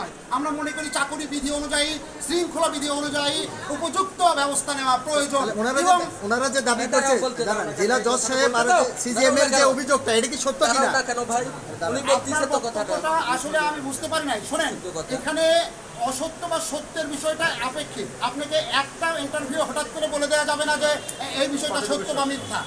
নয় আমরা মনে করি চাকরি বিধি অনুযায়ী শৃঙ্খলা বিধি অনুযায়ী উপযুক্ত ব্যবস্থা নেওয়া প্রয়োজন। এবং ওনারা যে দাবি করছে দাও। দাঁড়ান, জেলা জজ সাহেব আর সিজিএম এর যে অভিযোগটা এটা কি সত্য কিনা? কেন ভাই? উনি বলতেছে তো কথাটা আসলে আমি বুঝতে পারি নাই। শোনেন। এখানে অসত্য বা সত্যের বিষয়টা আপেক্ষিক। আপনাকে একটা ইন্টারভিউ হঠাৎ করে বলে দেওয়া যাবে না যে এই বিষয়টা সত্য বা মিথ্যা।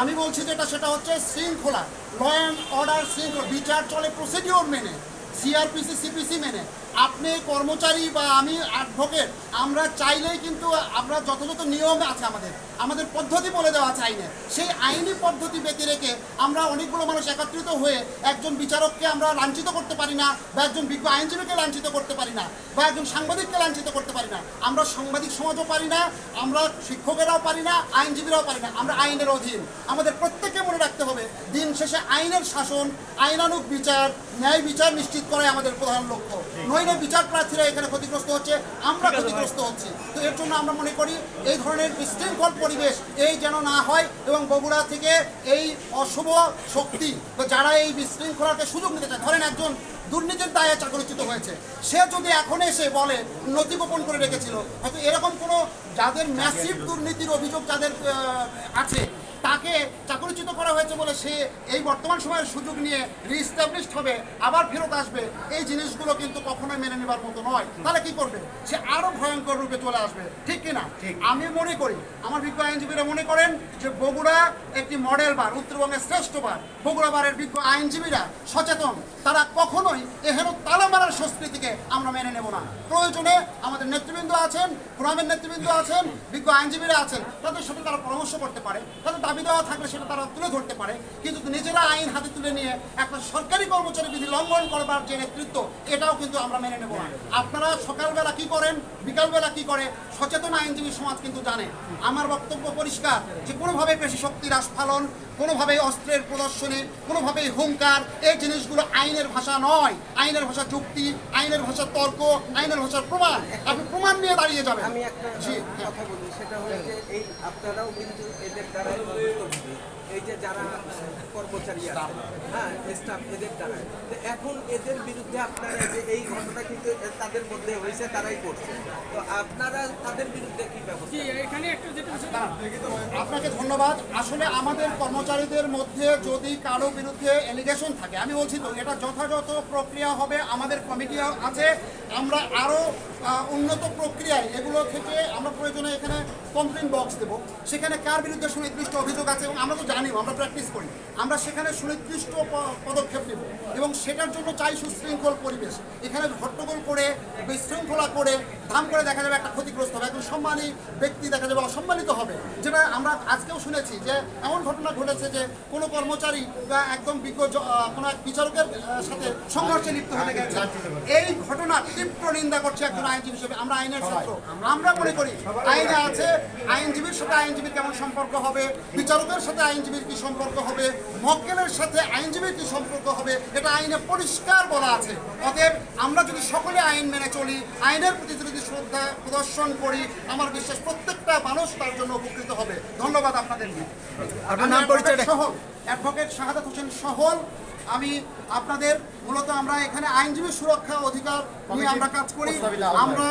আমি বলছি যেটা সেটা হচ্ছে শৃঙ্খলা ল অ্যান্ড অর্ডার শৃঙ্খলা বিচার চলে প্রসিডিওর মেনে। সিআরপিসি সিপিসি মেনে। আপনি কর্মচারী বা আমি অ্যাডভোকেট আমরা চাইলেই কিন্তু আমরা যথাযথ নিয়ম আছে আমাদের। আমাদের পদ্ধতি বলে দেওয়া আছে আইনে। সেই আইনি পদ্ধতি ব্যতি রেখে আমরা অনেকগুলো মানুষ একত্রিত হয়ে একজন বিচারককে আমরা লাঞ্ছিত করতে পারি না, বা একজন বিজ্ঞ আইনজীবীকে লাঞ্ছিত করতে পারি না, বা একজন সাংবাদিককে লাঞ্ছিত করতে পারি না। আমরা সাংবাদিক সমাজও পারি না, আমরা শিক্ষকেরাও পারি না, আইনজীবীরাও পারি না। আমরা আইনের অধীন। আমাদের প্রত্যেককে মনে রাখতে হবে, দিন শেষে আইনের শাসন, আইনানুগ বিচার, ন্যায় বিচার নিশ্চিত করাই আমাদের প্রধান লক্ষ্য। নইলে বিচার প্রার্থীরা এখানে ক্ষতিগ্রস্ত হচ্ছে আমরা ক্ষতিগ্রস্ত হচ্ছি। তো এর জন্য আমরা মনে করি এই ধরনের বিশৃঙ্খল পরিবেশ এই যেন না হয় এবং বগুড়া থেকে এই অশুভ শক্তি বা যারা এই বিশৃঙ্খলাকে সুযোগ নিতে চায় ধরেন একজন দুর্নীতির দায়ে চাকরিচ্যুত হয়েছে সে যদি এখন এসে বলে নথি গোপন করে রেখেছিল হয়তো এরকম কোনো যাদের ম্যাসিভ দুর্নীতির অভিযোগ যাদের আছে হয়েছে বলে সে এই বর্তমান সময়ের সুযোগ নিয়ে রিস্টাবলিশড হবে আবার ফেরত আসবে এই জিনিসগুলো কিন্তু কখনোই মেনে নেবার মতো নয়। তাহলে কি করবে? সে আরও ভয়ঙ্কর রূপে চলে আসবে। ঠিক কিনা আমি মনে করি আমার বিজ্ঞ আইনজীবীরা মনে করেন যে বগুড়া একটি মডেল বার উত্তরবঙ্গের শ্রেষ্ঠ বার বগুড়া বারের বিজ্ঞ আইনজীবীরা সচেতন তারা কখনোই এহেন তালা মারার সংস্কৃতিকে আমরা মেনে নেব না। প্রয়োজনে আমাদের নেতৃবৃন্দ আছেন ফোরামের নেতৃবৃন্দ আছেন বিজ্ঞ আইনজীবীরা আছেন তাদের সাথে তারা পরামর্শ করতে পারে তাদের দাবি দেওয়া থাকলে সেটা তারা তুলে ধরতে পারে, কিন্তু নিজেরা আইন হাতে তুলে নিয়ে একটা সরকারি কর্মচারী বিধি লঙ্ঘন করবার যে নেতৃত্ব, এটাও কিন্তু আমরা মেনে নেব না। আপনারা সকালবেলা কি করেন? বিকালবেলা কি করে? সচেতন আইনজীবী সমাজ কিন্তু জানে। আমার বক্তব্য পরিষ্কার যে কোনোভাবে পেশি শক্তির আস্ফালন কোনোভাবেই অস্ত্রের প্রদর্শনী কোনোভাবেই হুঙ্কার এই জিনিসগুলো আইনের ভাষা নয়। আইনের ভাষা যুক্তি আইনের ভাষা তর্ক আইনের ভাষার প্রমাণ। আপনি প্রমাণ নিয়ে দাঁড়িয়ে যাবেন। আমি একটা জি। কথা বলি সেটা হলো যে এই আপনারাও কিন্তু এদের দ্বারা এই যে যারা কর্মচারী আছে হ্যাঁ স্টাফ এদের দ্বারা। এখন এদের বিরুদ্ধে আপনারা যে এই ঘটনা কিন্তু তাদের মধ্যে হয়েছে তারাই করছে। তো আপনারা তাদের বিরুদ্ধে কি ব্যবস্থা এখানে একটা যেটা আপনাকে ধন্যবাদ। আসলে আমাদের কর্মচারীদের মধ্যে যদি কারও বিরুদ্ধে এলিগেশন থাকে আমি বলছি তো এটা যথাযথ প্রক্রিয়া হবে আমাদের কমিটি আছে আমরা আরও উন্নত প্রক্রিয়ায় এগুলো থেকে আমরা প্রয়োজনে এখানে কমপ্লেন বক্স দেবো। সেখানে কার বিরুদ্ধে সুনির্দিষ্ট অভিযোগ আছে এবং আমরা তো জানিও, আমরা প্র্যাকটিস করি। আমরা সেখানে সুনির্দিষ্ট পদক্ষেপ নেব এবং সেটার জন্য চাই সুশৃঙ্খল পরিবেশ। এখানে হট্টগোল করে, বিশৃঙ্খলা করে, ধাম করে দেখা যাবে একটা ক্ষতিগ্রস্ত হবে। একজন সম্মানী ব্যক্তি দেখা যাবে, অসম্মানিত হবে। যেটা আমরা আজকেও শুনেছি যে এমন ঘটনা ঘটেছে যে কোনো কর্মচারী বা একদম বিজ্ঞ কোনো এক বিচারকের সাথে সংঘর্ষে লিপ্ত হয়ে গেছে। এই ঘটনা তীব্র নিন্দা করছে একজন আইনজীবী হিসেবে। আমরা আইনের ছাত্র। আমরা মনে করি আইনে আছে আইনজীবীর সাথে আইনজীবীর কেমন সম্পর্ক হবে বিচারকের সাথে আইনজীবীর কি সম্পর্ক হবে মক্কেলের সাথে আইনজীবীর কি সম্পর্ক হবে এটা আইনে পরিষ্কার বলা আছে। অতএব আমরা যদি সকলে আইন মেনে চলি আইনের প্রতি যদি শ্রদ্ধা প্রদর্শন করি আমার বিশ্বাস প্রত্যেকটা মানুষ তার জন্য উপকৃত হবে। ধন্যবাদ আপনাদের। আপনার নাম? সহল অ্যাডভোকেট শাহাদাত হোসেন সহল। আমি আপনাদের মূলত আমরা এখানে আইনজীবী সুরক্ষা অধিকার নিয়ে আমরা কাজ করি। আমরা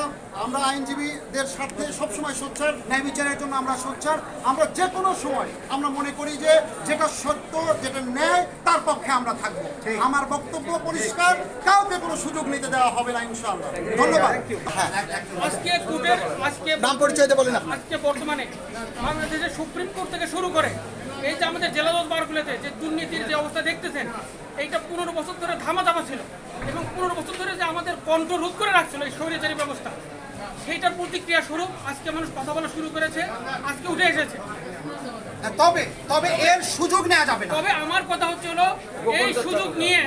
আমরা আইনজীবীদের স্বার্থে সবসময় সোচ্চার ন্যায় বিচারের জন্য আমরা সোচ্চার। আমরা যে কোনো সময় আমরা মনে করি যে যেটা সত্য যেটা ন্যায় তার পক্ষে আমরা থাকব। আমার বক্তব্য পরিষ্কার কাউকে কোনো সুযোগ নিতে দেওয়া হবে না ইনশাআল্লাহ। ধন্যবাদ। হ্যাঁ। আজকে কোর্টের আজকে নাম পরিচয় দিয়ে বলেন আজকে বর্তমানে বাংলাদেশের সুপ্রিম কোর্ট থেকে শুরু করে এই যে আমাদের জেলা দশ বারগুলোতে যে দুর্নীতির যে অবস্থা দেখতেছেন এইটা পনেরো বছর ধরে ধামা ধামা ছিল এবং পনেরো বছর ধরে যে আমাদের কণ্ঠ রোধ করে রাখছিল এই স্বৈরাচারী ব্যবস্থা। সেইটার প্রতিক্রিয়া স্বরূপ আজকে মানুষ কথা বলা শুরু করেছে আজকে উঠে এসেছে। তবে তবে এর সুযোগ নেওয়া যাবে না। তবে আমার কথা হচ্ছে হলো এই সুযোগ নিয়ে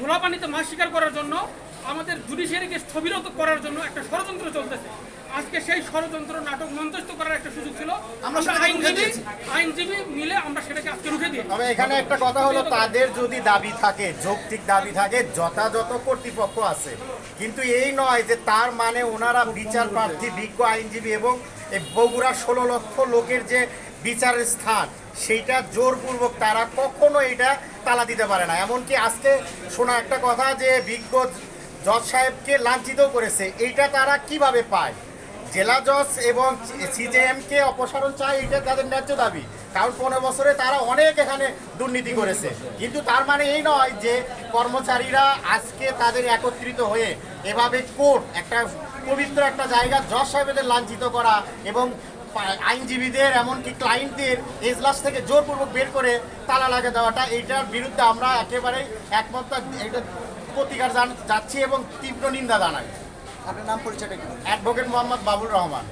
ঘোলা পানিতে মাছ শিকার করার জন্য আমাদের জুডিশিয়ারিকে স্থবিরত করার জন্য একটা ষড়যন্ত্র চলতেছে। আজকে সেই ষড়যন্ত্র নাটক মঞ্চস্থ করার একটা সুযোগ ছিল। আমরা আইনজীবী আইনজীবী মিলে আমরা সেটাকে আজকে রুখে দিই তবে এখানে একটা কথা হলো তাদের যদি দাবি থাকে যৌক্তিক দাবি থাকে যথাযথ কর্তৃপক্ষ আছে। কিন্তু এই নয় যে তার মানে ওনারা বিচার প্রার্থী বিজ্ঞ আইনজীবী এবং এই বগুড়া ষোলো লক্ষ লোকের যে বিচারের স্থান সেইটা জোরপূর্বক তারা কখনো এটা তালা দিতে পারে না। এমনকি আজকে শোনা একটা কথা যে বিজ্ঞ জজ সাহেবকে লাঞ্ছিত করেছে। এইটা তারা কীভাবে পায়? জেলা জজ এবং সিজেএমকে অপসারণ চায়, এটা তাদের ন্যায্য দাবি। কারণ পনেরো বছরে তারা অনেক এখানে দুর্নীতি করেছে। কিন্তু তার মানে এই নয় যে কর্মচারীরা আজকে তাদের একত্রিত হয়ে এভাবে কোর্ট, একটা পবিত্র একটা জায়গা জজ সাহেবদের লাঞ্ছিত করা এবং আইনজীবীদের, এমনকি ক্লায়েন্টদের এজলাস থেকে জোরপূর্বক বের করে তালা লাগা দেওয়াটা, এইটার বিরুদ্ধে আমরা একেবারেই একমত, এটা প্রতিকার জান- যাচ্ছি এবং তীব্র নিন্দা জানাই। আপনার নাম পরিচয়টা কি? অ্যাডভোকেট মোহাম্মদ বাবুল রহমান।